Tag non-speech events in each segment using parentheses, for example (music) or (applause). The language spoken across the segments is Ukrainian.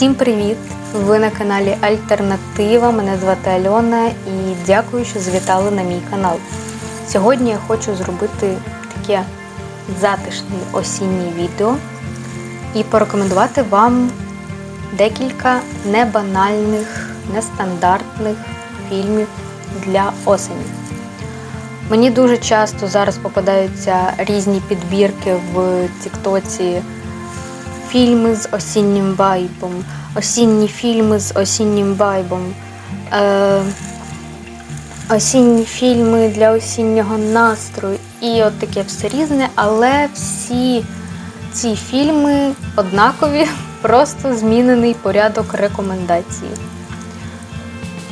Всім привіт! Ви на каналі Альтернатива. Мене звати Альона і дякую, що завітали на мій канал. Сьогодні я хочу зробити таке затишне осіннє відео і порекомендувати вам декілька небанальних, нестандартних фільмів для осені. Мені дуже часто зараз попадаються різні підбірки в Тіктоці фільми з осіннім вайбом, осінні фільми з осіннім вайбом, е, осінні фільми для осіннього настрою. І от таке все різне, але всі ці фільми однакові, (laughs) просто змінений порядок рекомендацій.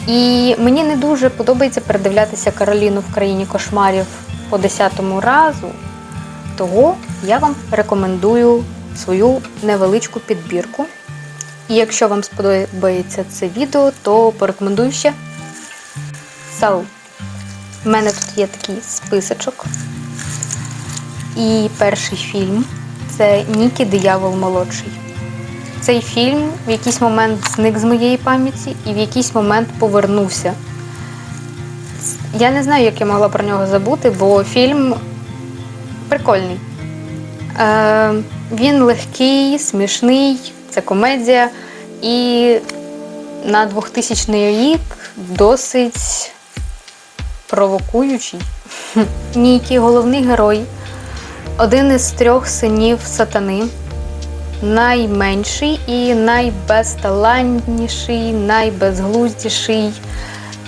І мені не дуже подобається передивлятися Кароліну в країні кошмарів по десятому разу, того я вам рекомендую свою невеличку підбірку. І якщо вам сподобається це відео, то порекомендую ще. So, в мене тут є такий списочок. І перший фільм це Нікі Диявол Молодший. Цей фільм в якийсь момент зник з моєї пам'яті і в якийсь момент повернувся. Я не знаю, як я могла про нього забути, бо фільм прикольний. Е, Він легкий, смішний, це комедія. І на 2000 рік досить провокуючий. (laughs) Нікі, головний герой, один із трьох синів сатани, найменший і найбезталантніший, найбезглуздіший.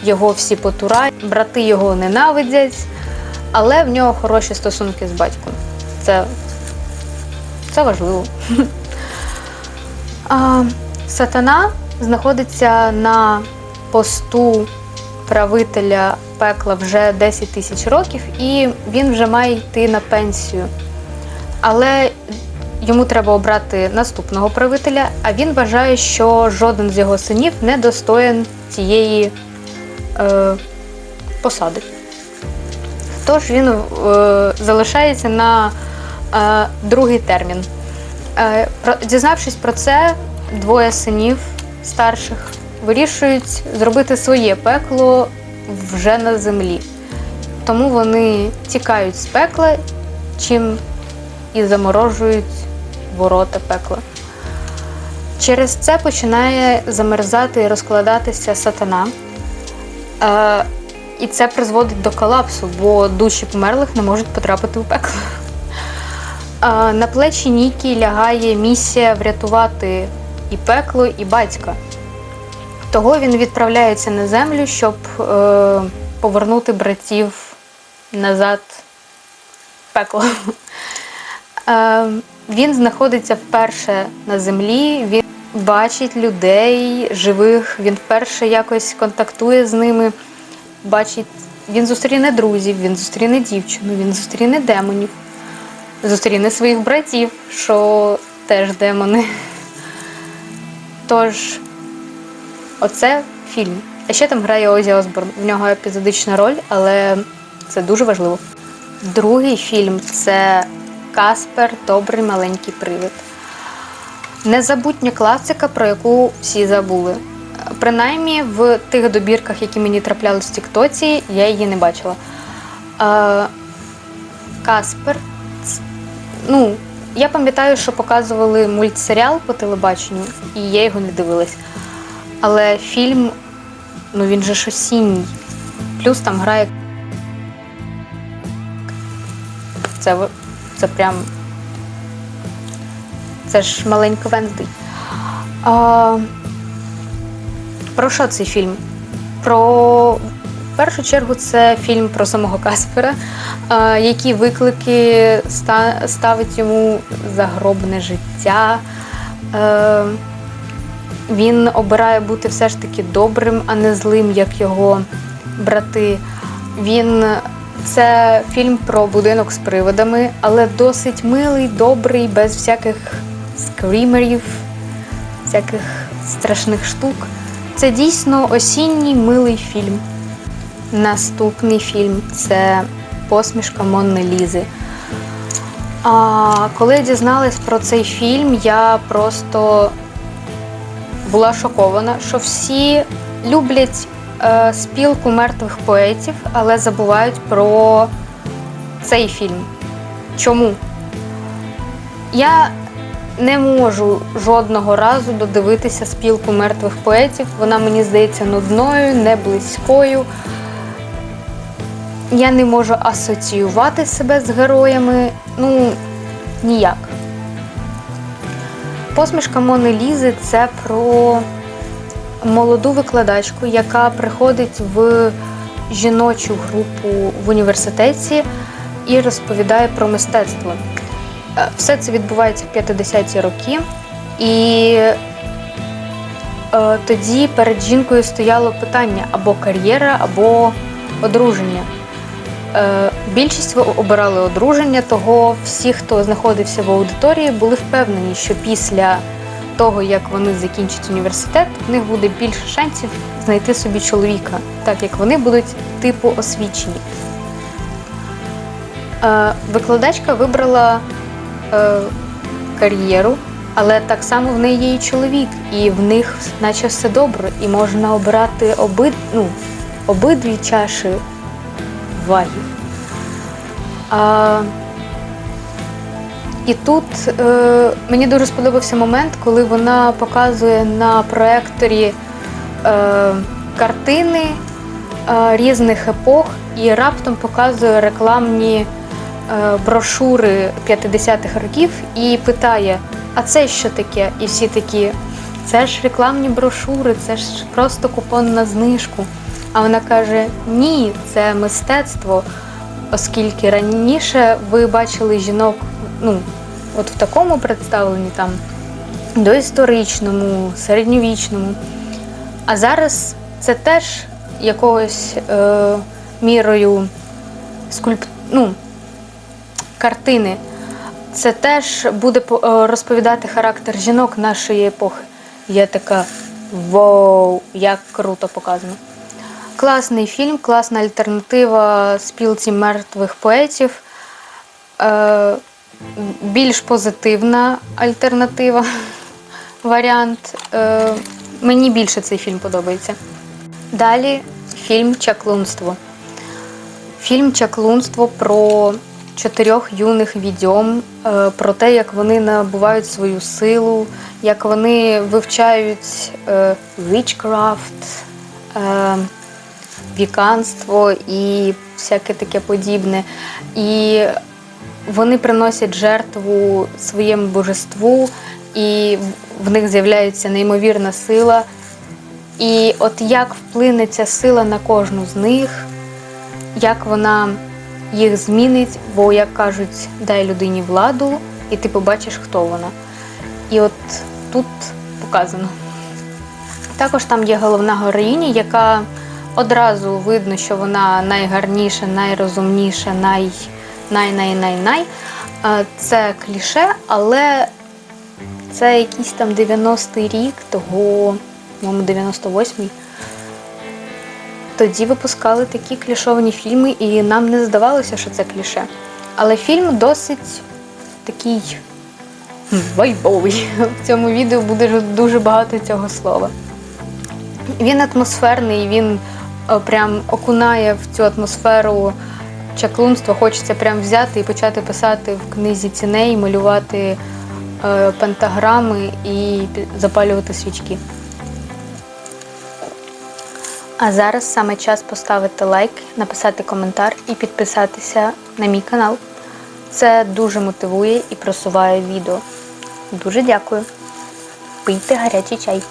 Його всі потурають, брати його ненавидять, але в нього хороші стосунки з батьком. Це це важливо. Сатана знаходиться на посту правителя пекла вже 10 тисяч років, і він вже має йти на пенсію. Але йому треба обрати наступного правителя, а він вважає, що жоден з його синів не достоїн цієї е, посади. Тож він е, залишається на другий термін. Е, дізнавшись про це, двоє синів старших вирішують зробити своє пекло вже на землі. Тому вони тікають з пекла, чим і заморожують ворота пекла. Через це починає замерзати і розкладатися сатана. Е, і це призводить до колапсу, бо душі померлих не можуть потрапити в пекло. На плечі Нікі лягає місія врятувати і пекло, і батька. Того він відправляється на землю, щоб е, повернути братів назад в пекло. Е, він знаходиться вперше на землі, він бачить людей живих, він вперше якось контактує з ними, бачить, він зустріне друзів, він зустріне дівчину, він зустріне демонів, зустріне своїх братів, що теж демони. Тож, оце фільм. А ще там грає Озі Осборн. В нього епізодична роль, але це дуже важливо. Другий фільм це Каспер Добрий маленький привид. Незабутня класика, про яку всі забули. Принаймні в тих добірках, які мені траплялись в Тіктоці, я її не бачила. Каспер. Ну, я пам'ятаю, що показували мультсеріал по телебаченню, і я його не дивилась. Але фільм, ну він же ж осінній. Плюс там грає. Це це прям. Це ж маленька Венздей. А, Про що цей фільм? Про першу чергу це фільм про самого Каспера, які виклики ставить йому загробне життя. Е, він обирає бути все ж таки добрим, а не злим, як його брати. Він це фільм про будинок з приводами, але досить милий, добрий, без всяких скрімерів, всяких страшних штук. Це дійсно осінній милий фільм. Наступний фільм це посмішка Монни Лізи. А коли я дізналась про цей фільм, я просто була шокована, що всі люблять е, спілку мертвих поетів, але забувають про цей фільм. Чому? Я не можу жодного разу додивитися спілку мертвих поетів. Вона мені здається нудною, не близькою. Я не можу асоціювати себе з героями. Ну, ніяк. Посмішка Мони Лізи це про молоду викладачку, яка приходить в жіночу групу в університеті і розповідає про мистецтво. Е, Все це відбувається в 50-ті роки, і е, тоді перед жінкою стояло питання або кар'єра, або одруження. Е, Більшість обирали одруження, того всі, хто знаходився в аудиторії, були впевнені, що після того, як вони закінчать університет, в них буде більше шансів знайти собі чоловіка, так як вони будуть типу освічені. Е, Викладачка вибрала е, кар'єру, але так само в неї є і чоловік, і в них наче все добре, і можна обирати оби, ну, обидві чаші ваги. А, і тут е, мені дуже сподобався момент, коли вона показує на проекторі е, картини е, різних епох і раптом показує рекламні е, брошури 50-х років і питає: а це що таке? І всі такі, це ж рекламні брошури, це ж просто купон на знижку. А вона каже: ні, це мистецтво, оскільки раніше ви бачили жінок, ну, от в такому представленні там доісторичному, середньовічному. А зараз це теж якогось е, мірою скульп... ну, картини. Це теж буде е, розповідати характер жінок нашої епохи. Я така вау, як круто показано. Класний фільм, класна альтернатива спілці мертвих поетів. Е, більш позитивна альтернатива, (laughs) варіант. Е, мені більше цей фільм подобається. Далі фільм Чаклунство. Фільм Чаклунство про чотирьох юних відьом, е, про те, як вони набувають свою силу, як вони вивчають witchcraft, віканство і всяке таке подібне. І вони приносять жертву своєму божеству, і в них з'являється неймовірна сила. І от як вплине ця сила на кожну з них, як вона їх змінить, бо, як кажуть, дай людині владу, і ти побачиш, хто вона. І от тут показано. Також там є головна героїня, яка одразу видно, що вона найгарніша, найрозумніша, най, най, най, най, най. Це кліше, але це якийсь там 90-й рік, того, по-моєму, 98-й. Тоді випускали такі клішовані фільми, і нам не здавалося, що це кліше. Але фільм досить такий вайбовий. В цьому відео буде дуже багато цього слова. Він атмосферний, він прям окунає в цю атмосферу чаклунства. Хочеться прям взяти і почати писати в книзі ціней, малювати е, пентаграми і запалювати свічки. А зараз саме час поставити лайк, написати коментар і підписатися на мій канал. Це дуже мотивує і просуває відео. Дуже дякую. Пийте гарячий чай.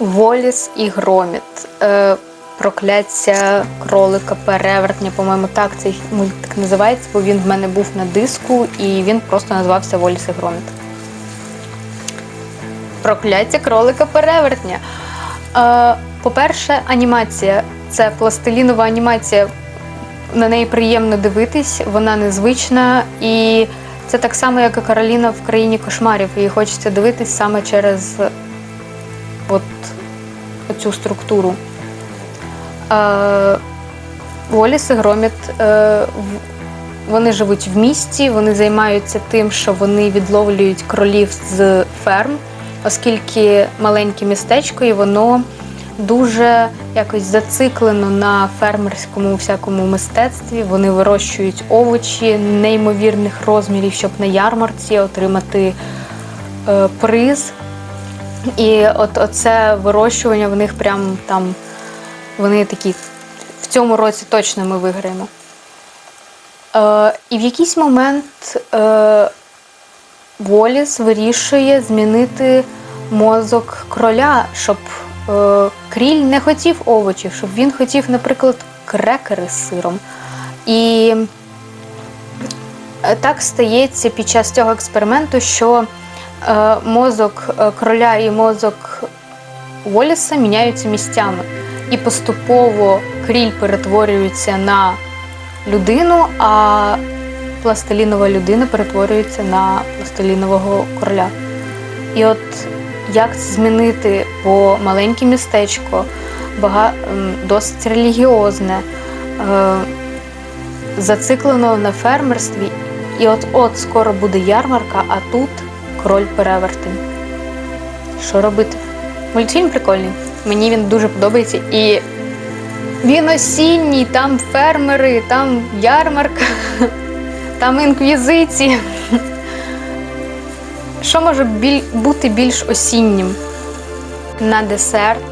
Воліс і Громіт. Е, прокляття кролика перевертня, по-моєму, так цей мультик називається, бо він в мене був на диску і він просто називався Воліс і Громіт. Прокляття кролика перевертня. Е, по-перше, анімація. Це пластилінова анімація. На неї приємно дивитись, вона незвична. І це так само, як і Кароліна в країні кошмарів. Її хочеться дивитись саме через оцю структуру. Е, Воліс і Громіт. Е, вони живуть в місті, вони займаються тим, що вони відловлюють кролів з ферм оскільки маленьке містечко і воно дуже якось зациклено на фермерському всякому мистецтві. Вони вирощують овочі неймовірних розмірів, щоб на ярмарці отримати е, приз. І от оце вирощування в них прям там вони такі в цьому році точно ми виграємо. Е, і в якийсь момент е, Воліс вирішує змінити мозок кроля, щоб е, кріль не хотів овочів, щоб він хотів, наприклад, крекери з сиром. І е, так стається під час цього експерименту, що мозок е, кроля і мозок Воліса міняються місцями. І поступово кріль перетворюється на людину, а пластилінова людина перетворюється на пластилінового короля. І от як це змінити, бо маленьке містечко, бага... досить релігіозне, е... зациклено на фермерстві, і от-от скоро буде ярмарка, а тут король перевертень. Що робити? Мультфільм прикольний. Мені він дуже подобається. І він осінній, там фермери, там ярмарка, (laughs) там інквізиція. (laughs) Що може бути більш осіннім? На десерт,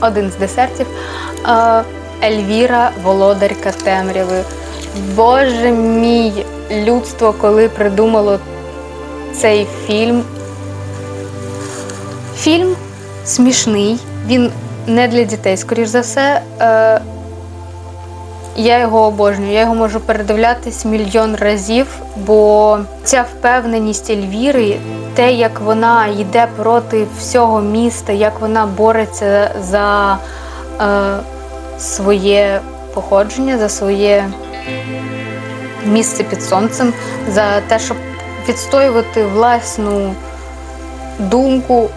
один з десертів, Ельвіра Володарка Темряви. Боже мій, людство, коли придумало цей фільм. Фільм смішний, він не для дітей, скоріш за все. Е, я його обожнюю, я його можу передивлятись мільйон разів, бо ця впевненість Ельвіри, те, як вона йде проти всього міста, як вона бореться за е, своє походження, за своє місце під сонцем, за те, щоб відстоювати власну думку,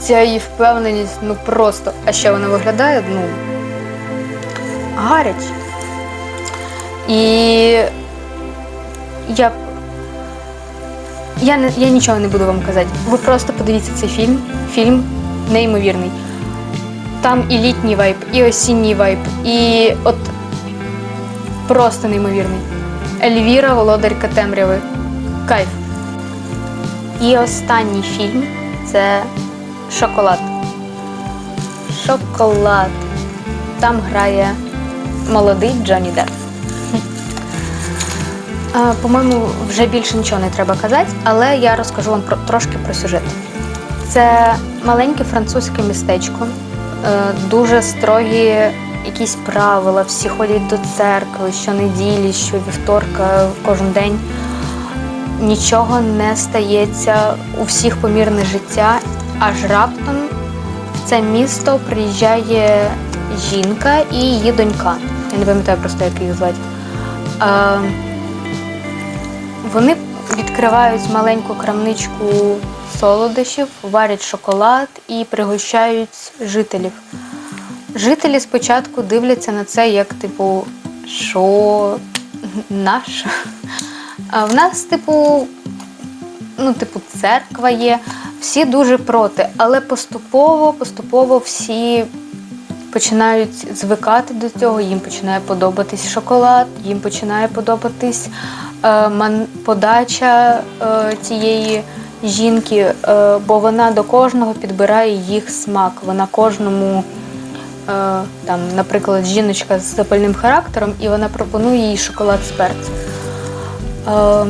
ця її впевненість, ну просто. А ще вона виглядає, ну, гаряче. І я, я, не, я нічого не буду вам казати. Ви просто подивіться цей фільм. Фільм неймовірний. Там і літній вайб, і осінній вайб, і от просто неймовірний. Ельвіра, володарка темряви. Кайф. І останній фільм це Шоколад. Шоколад. Там грає молодий Джонні Депп. По-моєму, вже більше нічого не треба казати, але я розкажу вам про, трошки про сюжет. Це маленьке французьке містечко, е, дуже строгі якісь правила, всі ходять до церкви щонеділі, щовівторка, кожен день. Нічого не стається у всіх помірне життя, аж раптом в це місто приїжджає жінка і її донька. Я не пам'ятаю просто, як їх звати. Е, вони відкривають маленьку крамничку солодощів, варять шоколад і пригощають жителів. Жителі спочатку дивляться на це як, типу, що наш? В нас, типу, ну, типу, церква є, всі дуже проти, але поступово, поступово всі починають звикати до цього, їм починає подобатись шоколад, їм починає подобатись е, подача е, цієї жінки, е, бо вона до кожного підбирає їх смак. Вона кожному, е, там, наприклад, жіночка з запальним характером, і вона пропонує їй шоколад з перцем. Е,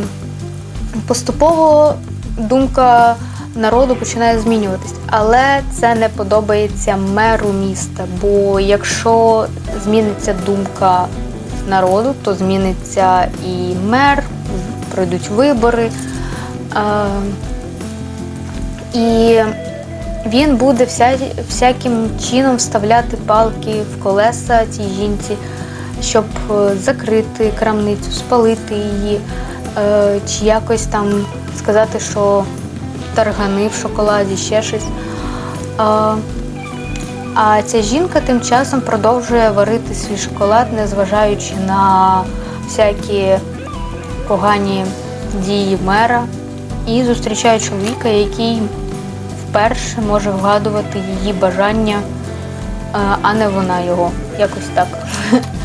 поступово думка народу починає змінюватись, але це не подобається меру міста. Бо якщо зміниться думка народу, то зміниться і мер, пройдуть вибори. Е, і він буде вся, всяким чином вставляти палки в колеса цій жінці, щоб е, закрити крамницю, спалити її, е, чи якось там сказати, що таргани в шоколаді, ще щось. А, ця жінка тим часом продовжує варити свій шоколад, незважаючи на всякі погані дії мера, і зустрічає чоловіка, який вперше може вгадувати її бажання, е, а не вона його. Якось так. (laughs)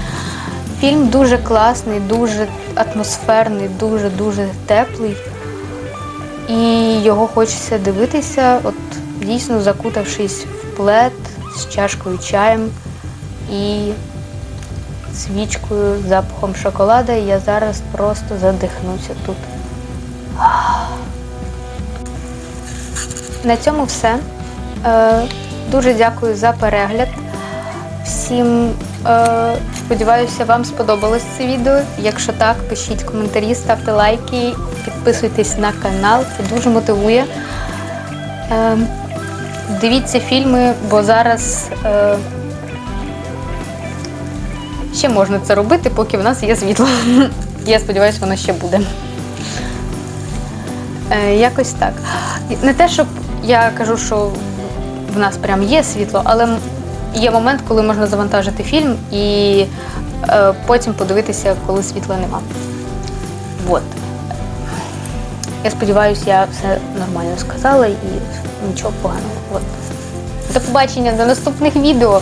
Фільм дуже класний, дуже атмосферний, дуже-дуже теплий. І його хочеться дивитися, от дійсно закутавшись в плед з чашкою чаєм і свічкою запахом шоколада. І я зараз просто задихнуся тут. На цьому все. Е, дуже дякую за перегляд. Всім сподіваюся, вам сподобалось це відео. Якщо так, пишіть коментарі, ставте лайки, підписуйтесь на канал, це дуже мотивує. Е, дивіться фільми, бо зараз е, ще можна це робити, поки в нас є світло. (laughs) Я сподіваюся, воно ще буде. Е, якось так. Не те, щоб я кажу, що в нас прям є світло, але є момент, коли можна завантажити фільм і е, потім подивитися, коли світла нема. Вот. Я сподіваюся, я все нормально сказала і нічого поганого. От. До побачення до наступних відео.